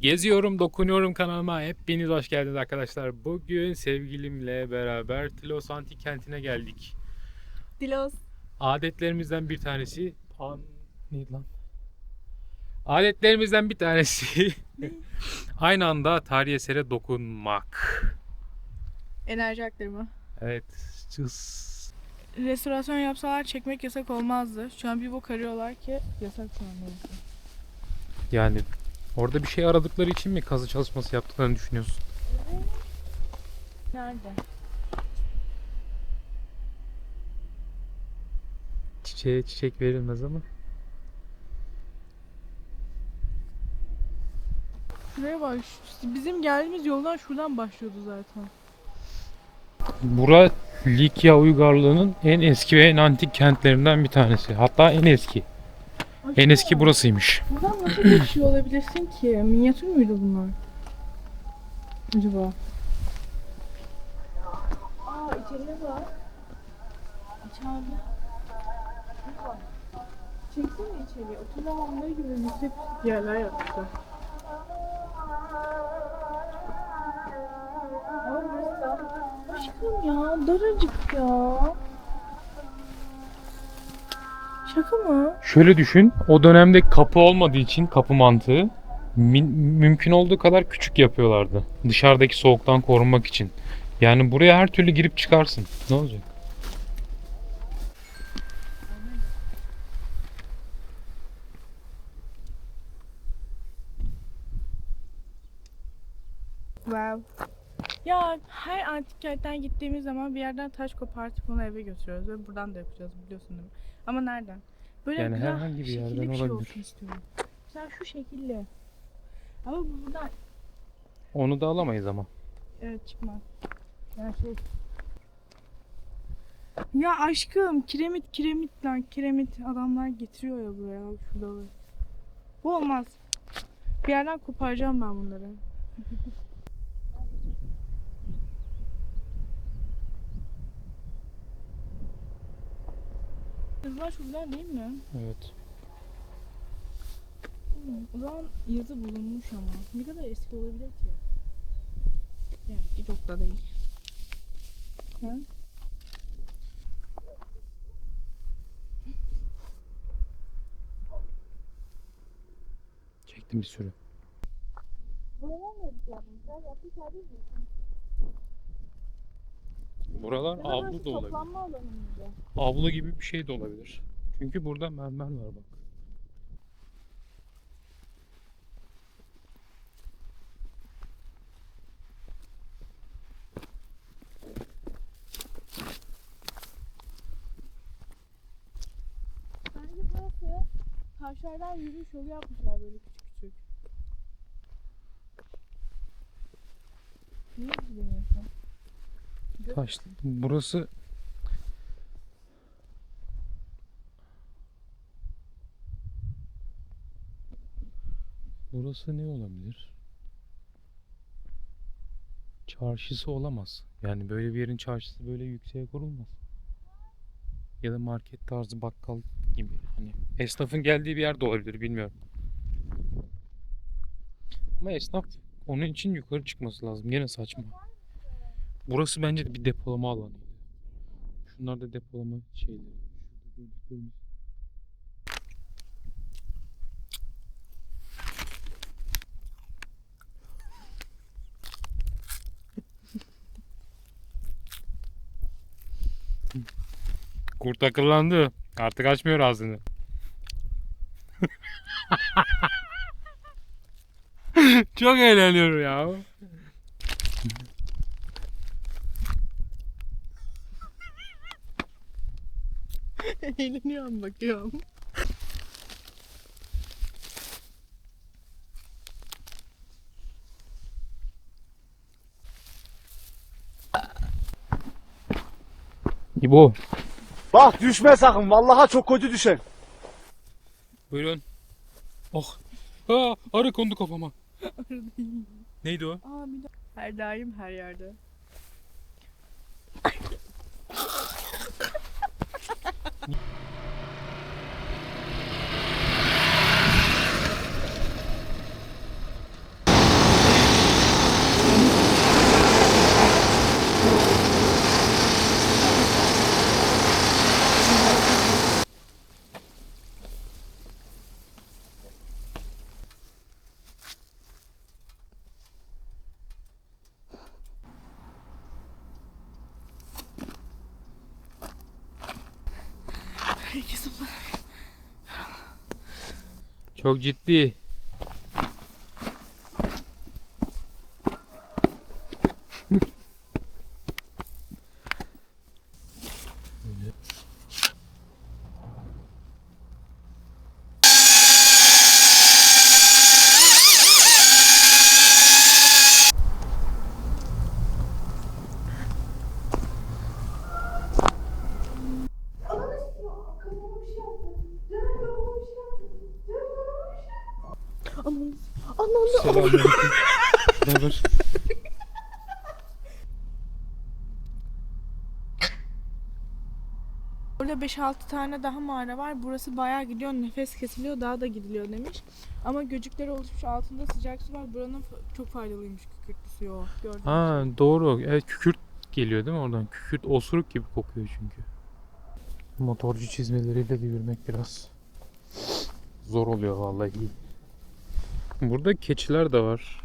Geziyorum, dokunuyorum kanalıma. Hepiniz hoş geldiniz arkadaşlar. Bugün sevgilimle beraber Tilos Antik Kenti'ne geldik. Dilos. Adetlerimizden bir tanesi... An... Neydi lan? Adetlerimizden bir tanesi... Aynı anda tarihi esere dokunmak. Enerji aktarımı. Evet. Cız. Restorasyon yapsalar çekmek yasak olmazdı. Şu an bir bok arıyorlar ki yasak şu an. Yani orada bir şey aradıkları için mi kazı çalışması yaptıklarını düşünüyorsun? Nerede? Çiçeğe çiçek verilmez ama. Şuraya bak. şu- Bizim geldiğimiz yoldan şuradan başlıyordu zaten. Bura Likya uygarlığının en eski ve en antik kentlerinden bir tanesi. Hatta en eski. En eski burasıymış. Buradan nasıl geçiyor olabilirsin ki? Minyatür müydü bunlar? Acaba? Aa içeriye bak. Bak. Çeksene içeriye. Oturma alanları gibi yüksek yerler yapmışlar. Aşkım ya daracık ya. Şaka mı? Şöyle düşün. O dönemde kapı olmadığı için kapı mantığı min- mümkün olduğu kadar küçük yapıyorlardı. Dışarıdaki soğuktan korunmak için. Yani buraya her türlü girip çıkarsın. Ne olacak? Wow. Ya her antik kentten gittiğimiz zaman bir yerden taş kopartıp onu eve götürüyoruz ve buradan da yapacağız biliyorsun değil mi? Ama nereden? Böyle Yani güzel herhangi bir şekilli yerden bir şey olabilir. olsun istiyorum. Şu şekilde. Ama bu buradan Onu da alamayız ama. evet çıkmaz. Yani şey ya aşkım kiremit kiremit lan kiremit adamlar getiriyor ya buraya şurada. Bu olmaz. Bir yerden koparacağım ben bunları. Kızlar şuradan değil mi? Evet. O zaman yazı bulunmuş ama. Ne kadar eski olabilir ki? Yani çok da değil. Ha? Çektim bir sürü. Buralar avlu da olabilir. Toplanma alanı mıydı? Avlu gibi bir şey de olabilir. Çünkü burada mermer var bak. Bence burası taşlardan yürüyüş yolu yapmışlar böyle küçük küçük. Niye bilmiyorsun? Taş, burası Burası ne olabilir? Çarşısı olamaz. Yani böyle bir yerin çarşısı böyle yükseğe kurulmaz. Ya da market tarzı bakkal gibi. Hani esnafın geldiği bir yer de olabilir bilmiyorum. Ama esnaf onun için yukarı çıkması lazım. Yine saçma. Burası bence bir depolama alanıydı. Şunlar da depolama şeyleri. Kurt akıllandı. Artık açmıyor ağzını. Çok eğleniyorum ya. Eğleniyorum bakıyorum. İbo. Bak düşme sakın. Vallahi çok kötü düşer. Buyurun. Oh. Aa, arı kondu kafama. Neydi o? Aa bir de her daim her yerde. Çok ciddi. Ananı. Selamünaleyküm. Ne haber? Orada 5-6 tane daha mağara var. Burası bayağı gidiyor. Nefes kesiliyor. Daha da gidiliyor demiş. Ama göcükleri oluşmuş. Altında sıcak su var. Buranın çok faydalıymış kükürtlü suyu o. Gördüm. Ha doğru. Evet kükürt geliyor değil mi oradan? Kükürt osuruk gibi kokuyor çünkü. Motorcu çizmeleriyle de yürümek biraz zor oluyor vallahi. Burada keçiler de var.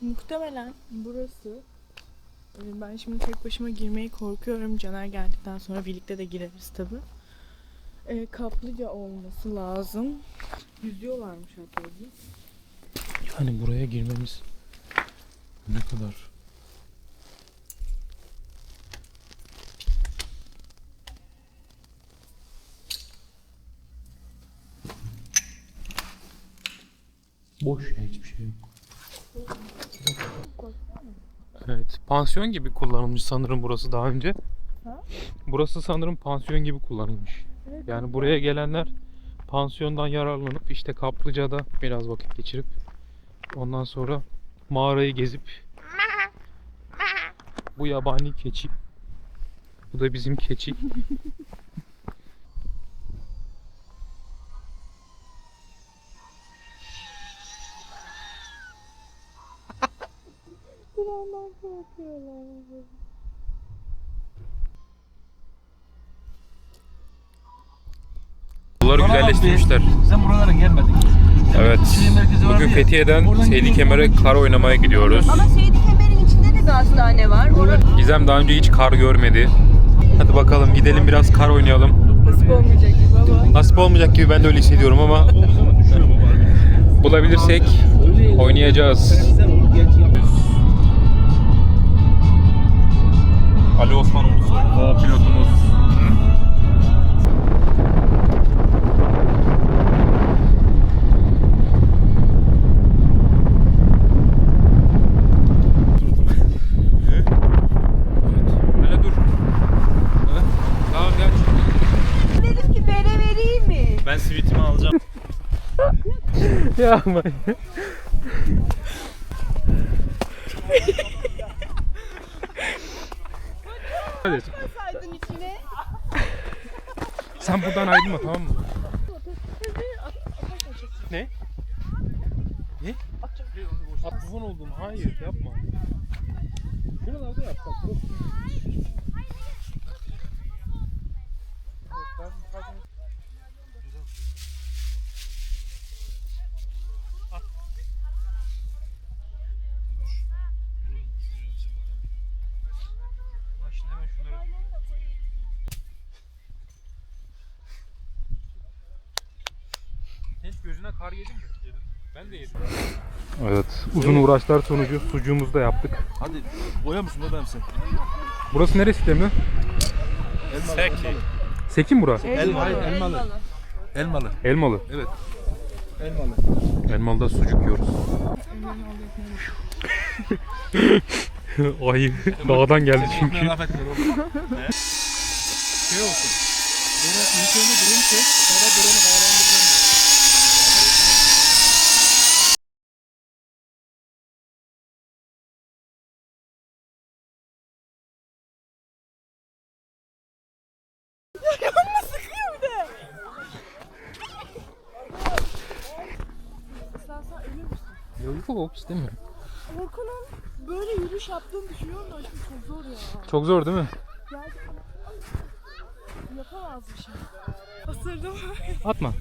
Muhtemelen burası e, ben şimdi tek başıma girmeyi korkuyorum. Caner geldikten sonra birlikte de gireriz tabi. E, kaplıca olması lazım. Yüzüyorlarmış hatta. Yani buraya girmemiz ne kadar? Boş ya hiçbir şey yok. Evet, pansiyon gibi kullanılmış sanırım burası daha önce. Ha? Burası sanırım pansiyon gibi kullanılmış. Evet, Yani buraya gelenler pansiyondan yararlanıp işte kaplıcada biraz vakit geçirip ondan sonra mağarayı gezip bu yabani keçi bu da bizim keçi Durandan korkuyorlar. Bunları güzelleştirmişler. Sen buralara gelmedin. Evet. Bugün Fethiye'den Seydi Kemer'e kar oynamaya gidiyoruz. Ama Seydi Kemer'in içinde de bir hastane var. Orada Gizem daha önce hiç kar görmedi. Hadi bakalım gidelim biraz kar oynayalım. Nasip olmayacak gibi ama. Nasip olmayacak gibi ben de öyle hissediyorum ama bulabilirsek oynayacağız. Ali Osman Ulusoy. O pilotumuz. Mi? Ben sivitimi alacağım. Ya ama. Hadi. Saydın içine. Sen buradan ayrılma tamam mı? Ne? Ne? Patlıcan oldun. Hayır yapma. Şuralarda yap bak. Yok. Ben zaten- Evet. Uzun uğraşlar sonucu sucuğumuzu da yaptık. Hadi boya mısın be benimsin? Burası neresi mi? Seki. Sekin burası. Elma, hayır, elmalı. Elmalı. Elmalı. Evet. Elmalı. Elmalı'da sucuk yiyoruz. Ay dağdan geldi çünkü. Şey olsun. Drone, ilk önce drone çek, sonra drone'u havalandıracağım. Sen sen ölür müsün? Yok yok istemiyorum. Orkun'un böyle yürüyüş yaptığını düşünüyorum da aşkım çok zor ya. Çok zor değil mi? Gerçekten yapamazmışım. Isırdım. Atma.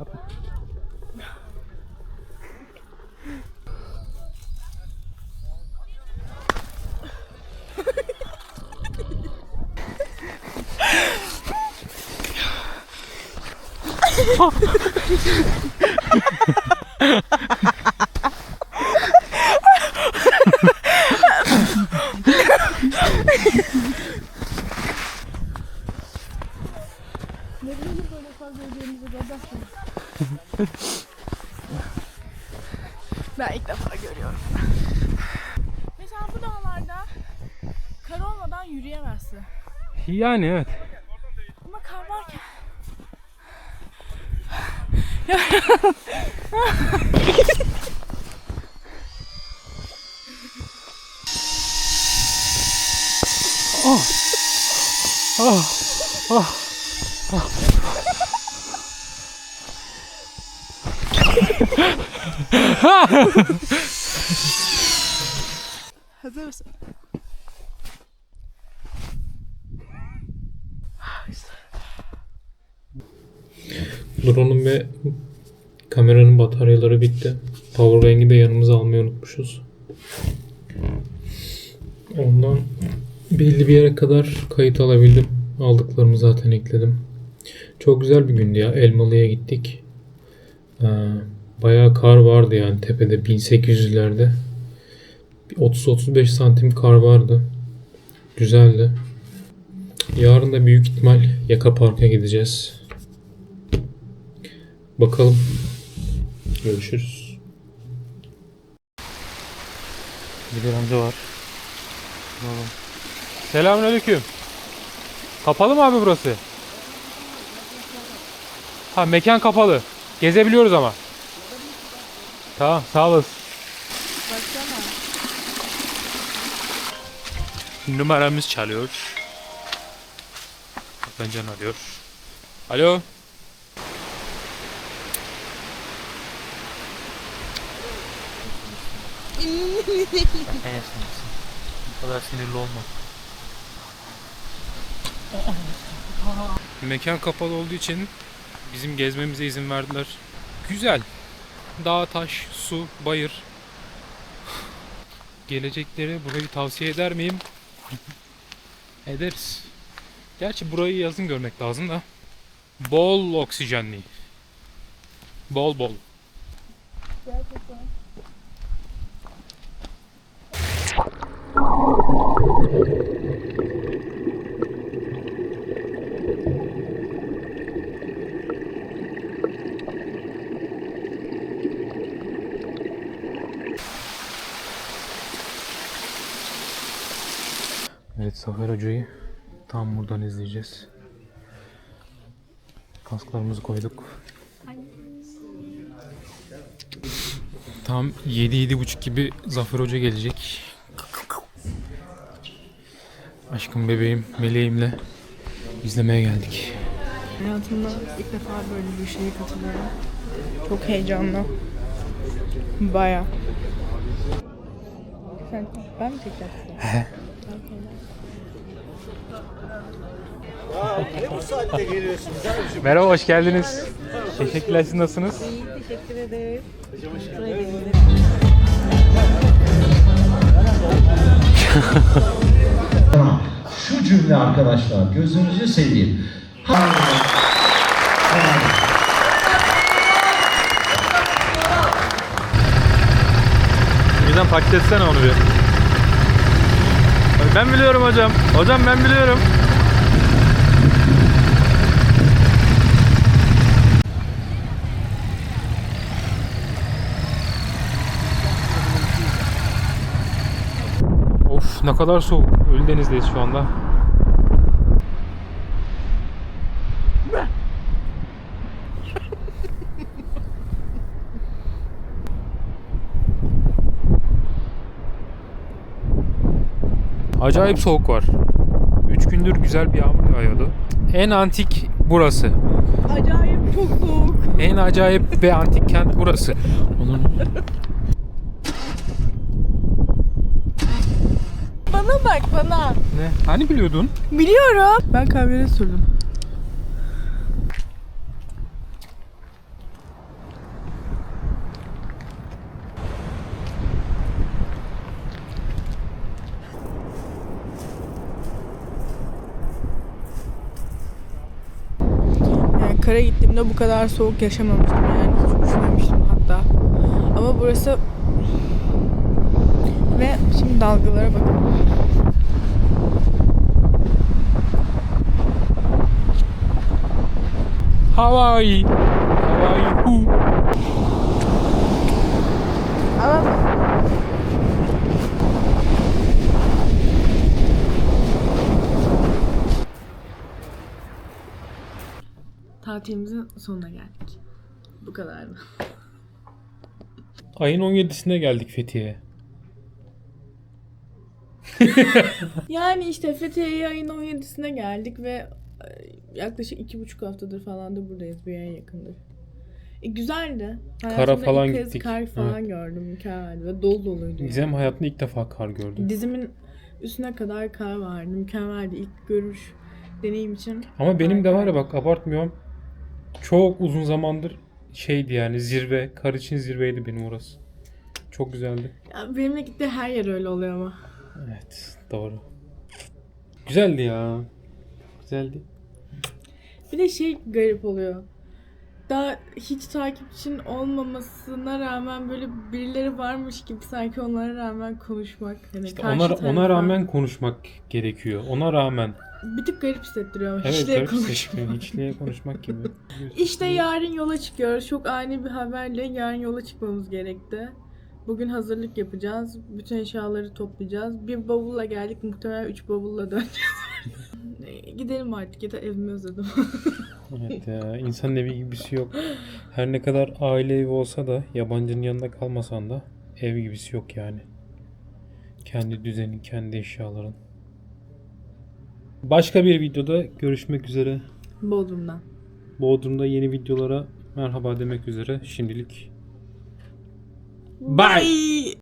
Atma. Ben ilk defa görüyorum. Mesela bu dağlarda kar olmadan yürüyemezsin. Yani evet. Ama kar varken Hazır mısın? Drone'un ve kameranın bataryaları bitti. Powerbank'i de yanımıza almayı unutmuşuz. Ondan belli bir yere kadar kayıt alabildim. Aldıklarımı zaten ekledim. Çok güzel bir gündü ya. Elmalı'ya gittik. Ee, bayağı kar vardı yani tepede 1800'lerde. Bir 30-35 santim kar vardı. Güzeldi. Yarın da büyük ihtimal Yaka Park'a gideceğiz. Bakalım. Görüşürüz. Bir amca var. Selamünaleyküm. Kapalı mı abi burası? Ha mekan kapalı. Gezebiliyoruz ama. Tamam sağ olasın. Numaramız çalıyor. Benden arıyor. Alo. Bu kadar sinirli olma. Mekan kapalı olduğu için bizim gezmemize izin verdiler. Güzel. Dağ, taş, su, bayır. Gelecekleri burayı tavsiye eder miyim? Ederiz. Gerçi burayı yazın görmek lazım da. Bol oksijenli. Bol bol. Gerçekten. Evet Zafer Hoca'yı tam buradan izleyeceğiz. Kasklarımızı koyduk. Tam 7-7.30 gibi Zafer Hoca gelecek. Aşkım bebeğim, meleğimle izlemeye geldik. Hayatımda ilk defa böyle bir şeye katılıyorum. Çok heyecanlı. Baya. Sen, ben mi çekeceğim? Ne bu saatte geliyorsunuz abicim? Merhaba, hoş geldiniz. Teşekkürler, siz nasılsınız? Teşekkür ederim. Şu cümle arkadaşlar gözünüzü seveyim. Birden paketletsene onu bir. Ben biliyorum hocam. Hocam ben biliyorum. Of ne kadar soğuk. Ölüdeniz'deyiz şu anda. Acayip soğuk var. 3 gündür güzel bir yağmur yağıyordu. En antik burası. Acayip çok soğuk. En acayip ve antik kent burası. Onun Bana bak bana. ne? Hani biliyordun? Biliyorum. Ben kahveye sürdüm. Yani Karakara gittiğimde bu kadar soğuk yaşamamıştım yani. Hiç üşümemiştim hatta. Ama burası... Ve şimdi dalgalara bakın. Hawaii. Hawaii hu. Ama Tatilimizin sonuna geldik. Bu kadardı. Ayın 17'sine geldik Fethiye'ye. Yani işte Fethiye'ye ayın 17'sine geldik ve yaklaşık iki buçuk haftadır falan da buradayız. Bir ay yakındır. E, güzeldi. Hayatımda falan ilk kez gittik. kar falan gördüm. Mükemmeldi ve dolu doluydu. yani. Gizem hayatında ilk defa kar gördü. Dizimin üstüne kadar kar vardı. Mükemmeldi. İlk görüş deneyim için. Ama benim de var ya bak abartmıyorum. Çok uzun zamandır şeydi yani zirve. Kar için zirveydi benim orası. Çok güzeldi. Ya benimle gitti her yer öyle oluyor ama. Evet doğru. Güzeldi ya. Güzeldi. Bir de şey garip oluyor. Daha hiç takipçin olmamasına rağmen böyle birileri varmış gibi sanki onlara rağmen konuşmak. Hani İşte karşı ona, ona rağmen konuşmak gerekiyor. Ona rağmen. bir tık garip hissettiriyor. Evet Hiçliğe garip konuşmak. Hiçliğe konuşmak gibi. İşte yarın yola çıkıyoruz. Çok ani bir haberle yarın yola çıkmamız gerekti. Bugün hazırlık yapacağız. Bütün eşyaları toplayacağız. Bir bavulla geldik. Muhtemelen üç bavulla döneceğiz. Gidelim artık. Yeter evimi özledim. Evet ya insanın evi gibisi yok. Her ne kadar aile evi olsa da yabancının yanında kalmasan da ev gibisi yok yani. Kendi düzenin, kendi eşyaların. Başka bir videoda görüşmek üzere. Bodrum'dan. Bodrum'da yeni videolara merhaba demek üzere. Şimdilik Bye.